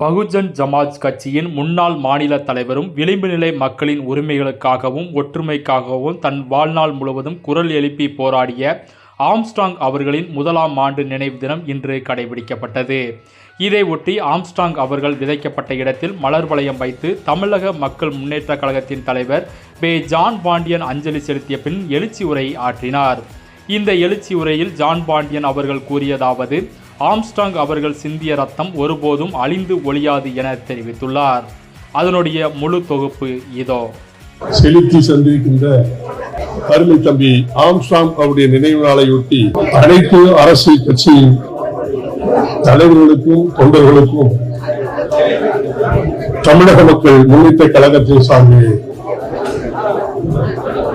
பகுஜன் ஜமாஜ் கட்சியின் முன்னாள் மாநில தலைவரும் விளிம்பு நிலை மக்களின் உரிமைகளுக்காகவும் ஒற்றுமைக்காகவும் தன் வாழ்நாள் முழுவதும் குரல் எழுப்பி போராடிய ஆம்ஸ்ட்ராங் அவர்களின் முதலாம் ஆண்டு நினைவு தினம் இன்று கடைபிடிக்கப்பட்டது. இதை ஒட்டி ஆம்ஸ்ட்ராங் அவர்கள் விதைக்கப்பட்ட இடத்தில் மலர் வளையம் வைத்து தமிழக மக்கள் முன்னேற்ற கழகத்தின் தலைவர் பே ஜான் பாண்டியன் அஞ்சலி செலுத்திய பின் எழுச்சி உரை ஆற்றினார். இந்த எழுச்சி உரையில் ஜான் பாண்டியன் அவர்கள் கூறியதாவது ஆம்ஸ்டாங் அவர்கள் சிந்திய ரத்தம் ஒருபோதும் அழிந்து ஒழியாது என தெரிவித்துள்ளார். அதனுடைய முழு தொகுப்பு இதோ. செலுத்தி சந்திருக்கின்ற அருமை தம்பி ஆம்ஸ்டாங் அவருடைய நினைவு நாளையொட்டி அனைத்து அரசியல் கட்சியின் தலைவர்களுக்கும் தொண்டர்களுக்கும் தமிழக மக்கள் முன்னிட்ட கழகத்தின் சார்பில்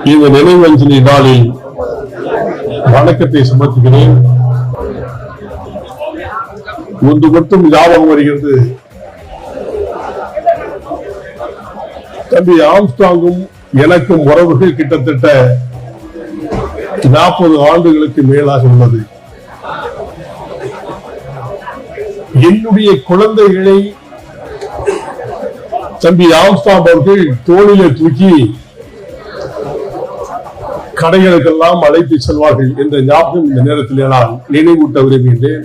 இந்த நினைவஞ்சலி நாளில் வணக்கத்தை சமர்ப்பிக்கிறேன் ஒன்று மட்டும் ஞாபகம் வருகிறது. தம்பி ஆம்ஸ்டாங்கும் எனக்கும் உறவுகள் கிட்டத்தட்ட நாற்பது ஆண்டுகளுக்கு மேலாக உள்ளது. என்னுடைய குழந்தைகளை தம்பி ஆம்ஸ்டாங் அவர்கள் தோளில தூக்கி கடைகளுக்கெல்லாம் அழைத்து செல்வார்கள் என்ற ஞாபகம் இந்த நேரத்தில் நான் நினைவூட்ட விரும்புகின்றேன்.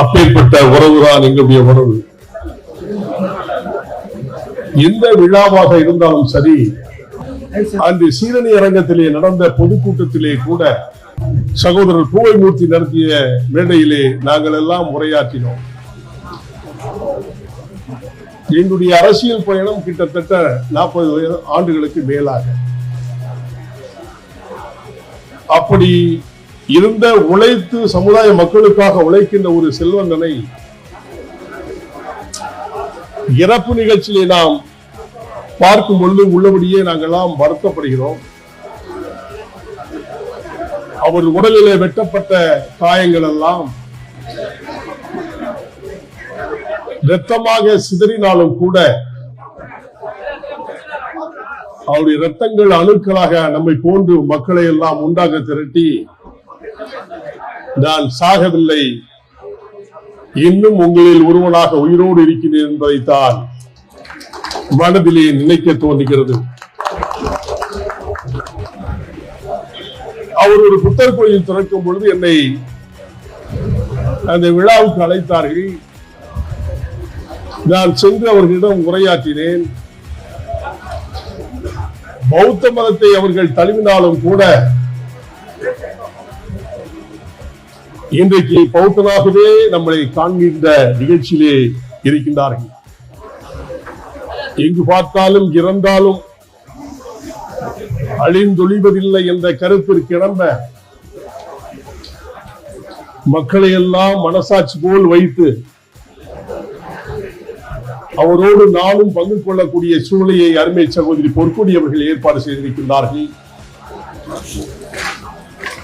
அப்பேற்பட்ட உறவுதான் எங்களுடைய உறவு. எந்த விழாவாக இருந்தாலும் சரி அன்று சீரணி அரங்கத்திலே நடந்த பொதுக்கூட்டத்திலே கூட சகோதரர் பூவைமூர்த்தி நடத்திய மேடையிலே நாங்கள் எல்லாம் உரையாற்றினோம். எங்களுடைய அரசியல் பயணம் கிட்டத்தட்ட நாற்பது ஆண்டுகளுக்கு மேலாக. அப்படி இருந்த உழைத்து சமுதாய மக்களுக்காக உழைக்கின்ற ஒரு செல்வந்தனை இறப்பு நிகழ்ச்சியை நாம் பார்க்கும் பொழுது உள்ளபடியே நாங்கெல்லாம் வருத்தப்படுகிறோம். அவர் உடலிலே வெட்டப்பட்ட காயங்கள் எல்லாம் இரத்தமாக சிதறினாலும் கூட அவருடைய ரத்தங்கள் அணுக்களாக நம்மை போன்று மக்களை எல்லாம் உண்டாக திரட்டி நான் சாகவில்லை. இன்னும் உங்களில் ஒருவனாக உயிரோடு இருக்கிறேன் என்பதைத்தான் மனதிலே நினைக்க தோன்றுகிறது. அவர் ஒரு புத்தர் கோயில் திறக்கும் பொழுது என்னை அந்த விழாவுக்கு அழைத்தார்கள். நான் சென்று அவர்களிடம் உரையாற்றினேன். பௌத்த மதத்தை அவர்கள் தழுவினாலும் கூட இன்றைக்கு பௌத்தனாகவே நம்மளை காண்கின்ற நிகழ்ச்சியிலே இருக்கின்றார்கள். எங்கு பார்த்தாலும் இறந்தாலும் அழிந்தொழிவதில்லை என்ற கருத்திற்கு இடம்ப மக்களை எல்லாம் மனசாட்சி போல் வைத்து அவரோடு நானும் பங்கு கொள்ளக்கூடிய சூழ்நிலையை அருமை சகோதரி பொற்கொடி அவர்கள் ஏற்பாடு செய்திருக்கின்றார்கள்.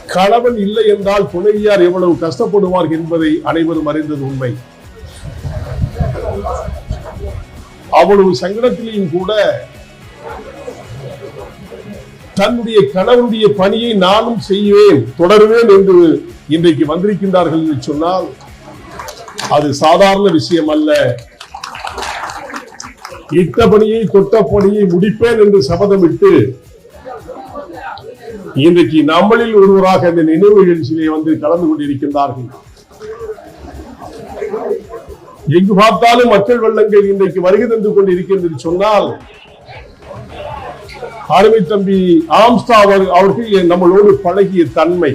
கணவன் இல்லை என்றால் துணைவியார் எவ்வளவு கஷ்டப்படுவார் என்பதை அனைவரும் அறிந்தது உண்மை. அவ்வளவு சங்கடத்திலையும் கூட தன்னுடைய கணவனுடைய பணியை நானும் செய்வேன் தொடருவேன் என்று இன்றைக்கு வந்திருக்கின்றார்கள் என்று சொன்னால் அது சாதாரண விஷயம் அல்ல. இட்ட பணியை தொட்ட பணியை முடிப்பேன் என்று சபதமிட்டு இன்றைக்கு நம்மளில் ஒருவராக இந்த நினைவு நிகழ்ச்சியிலே வந்து கலந்து கொண்டிருக்கின்றார்கள். எங்கு பார்த்தாலும் மக்கள் வெள்ளங்கள் இன்றைக்கு வருகை தந்து கொண்டிருக்கின்றது சொன்னால் அருமை தம்பி ஆம்ஸ்டா அவர் அவர்கள் நம்மளோடு பழகிய தன்மை?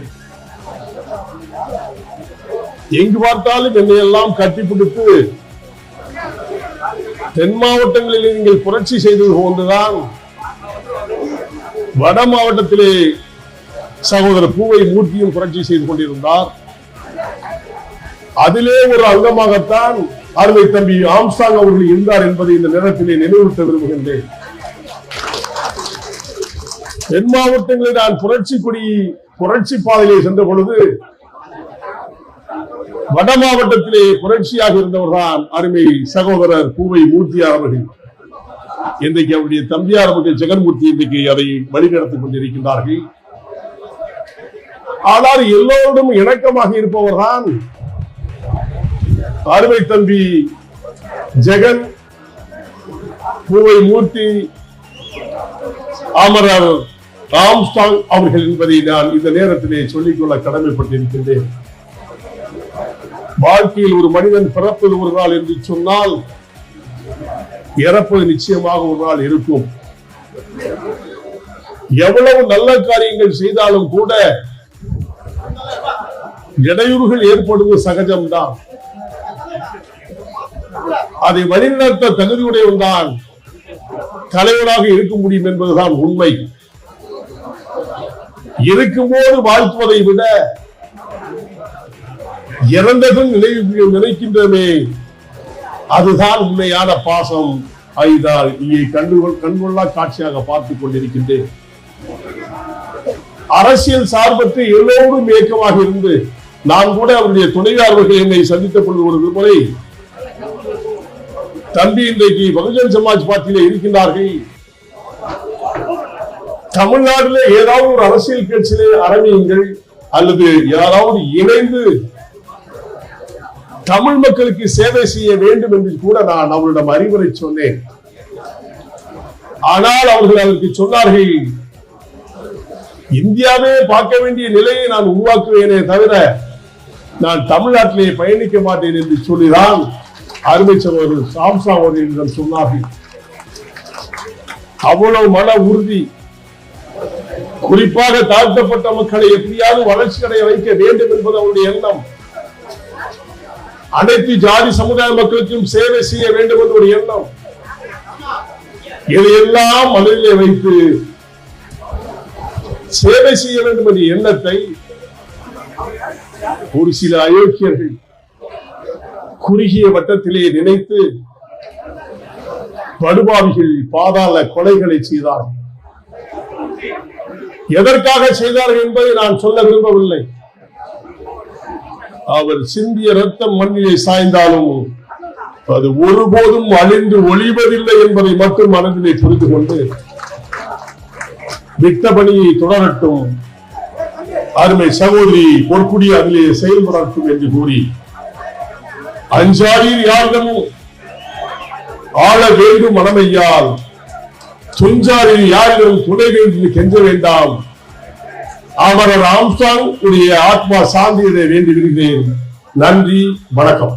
எங்கு பார்த்தாலும் என்னை எல்லாம் கட்டிப்பிடித்து தென் மாவட்டங்களில் நீங்கள் புரட்சி செய்தது போன்றுதான் வட மாவட்டத்திலே சகோதரர் பூவை மூர்த்தியும் புரட்சி செய்து கொண்டிருந்தார். அதிலே ஒரு அங்கமாகத்தான் அருமை தம்பி ஆம்சாங் அவர்கள் இருந்தார் என்பதை இந்த நேரத்திலே நினைவூட்ட விரும்புகின்றேன். தென் மாவட்டங்களில் நான் புரட்சி கொடி புரட்சி பாதையை சென்ற பொழுது வட மாவட்டத்திலே புரட்சியாக இருந்தவர்தான் அருமை சகோதரர் பூவை மூர்த்தியார் அவர்கள். இன்றைக்கு அவருடைய தம்பியார் அவர்கள் ஜெகன்மூர்த்தி இன்றைக்கு அதை வழிநடத்திக் கொண்டிருக்கின்றார்கள். ஆனால் எல்லோருடன் இணக்கமாக இருப்பவர் தான் அருமை தம்பி ஜெகன் பூவை மூர்த்தி அமரர் ராம்ஸ்டாங் அவர்கள் என்பதை நான் இந்த நேரத்திலே சொல்லிக்கொள்ள கடமைப்பட்டிருக்கின்றேன். வாழ்க்கையில் ஒரு மனிதன் பிறப்பது ஒரு நாள் என்று சொன்னால் இறப்பது நிச்சயமாக ஒரு நாள் இருக்கும் எவ்வளவு நல்ல காரியங்கள் செய்தாலும் கூட இடையூறுகள் ஏற்படுவது சகஜம்தான். அதை வழிநடத்த தகுதியுடையவன் தான் தலைவராக இருக்க முடியும் என்பதுதான் உண்மை. இருக்கும்போது வாழ்த்துவதை விட இறந்ததும் நினைவு நினைக்கின்றமே. அதுதான் உண்மையான பாசம். ஐதா இங்கே கண்டுகொள் கண்கொள்ளா காட்சியாக பார்த்து கொண்டிருக்கின்றேன். அரசியல் சார்பற்று எல்லோரும் இயக்கமாக இருந்து நான் கூட அவருடைய துணைவியாளர்கள் என்னை சந்தித்த பொழுது ஒரு முறை தம்பி இன்றைக்கு பகுஜன் சமாஜ் பார்ட்டியில இருக்கின்றார்கள். தமிழ்நாட்டில் ஏதாவது ஒரு அரசியல் கட்சியிலே ஆரம்பியுங்கள் அல்லது யாராவது இணைந்து தமிழ் மக்களுக்கு சேவை செய்ய வேண்டும் என்று கூட நான் அவரிடம் அறிவுரை சொன்னேன். ஆனால் அவர்கள் அதற்கு சொன்னார்கள் இந்தியாவே பார்க்க வேண்டிய நிலையை நான் உருவாக்குவேனே தவிர நான் தமிழ்நாட்டிலே பயணிக்க மாட்டேன் என்று சொல்லிதான் அருமைச்சவர் சாம்சா அவர்களிடம் சொன்னார்கள். அவ்வளவு மன உறுதி குறிப்பாக தாழ்த்தப்பட்ட மக்களை எப்படியாவது வளர்ச்சி அடைய வைக்க வேண்டும் என்பது அவருடைய எண்ணம். அனைத்து ஜாதி சமுதாய மக்களுக்கும் சேவை செய்ய வேண்டும் என்ற ஒரு எண்ணம். இதையெல்லாம் மனதிலே வைத்து சேவை செய்ய வேண்டும் என்ற எண்ணத்தை ஒரு சில அயோக்கியர்கள் குறுகிய வட்டத்திலே நினைத்து படுபாவிகள் பாதாள கொலைகளை செய்தார்கள். எதற்காக செய்தார்கள் என்பதை நான் சொல்ல விரும்பவில்லை. அவர் சிந்திய ரத்தம் மண்ணிலே சாய்ந்தாலும் அது ஒருபோதும் அழிந்து ஒளிவதில்லை என்பதை மட்டும் மனதிலே புரிந்து கொண்டு விட்ட பணியை தொடரட்டும். அருமை சகோதரி பொற்குடி அதிலே செயல்படட்டும் என்று கூறி. அஞ்சாரில் யாரிடமும் ஆள வேண்டும் மனமையால். துஞ்சாரில் யாரிடம் துணை வேண்டும் கெஞ்ச வேண்டாம். அமரர் ஆம்ஸ்டாங் உடைய ஆத்மா சாந்தியதை வேண்டி விடுகிறேன். நன்றி வணக்கம்.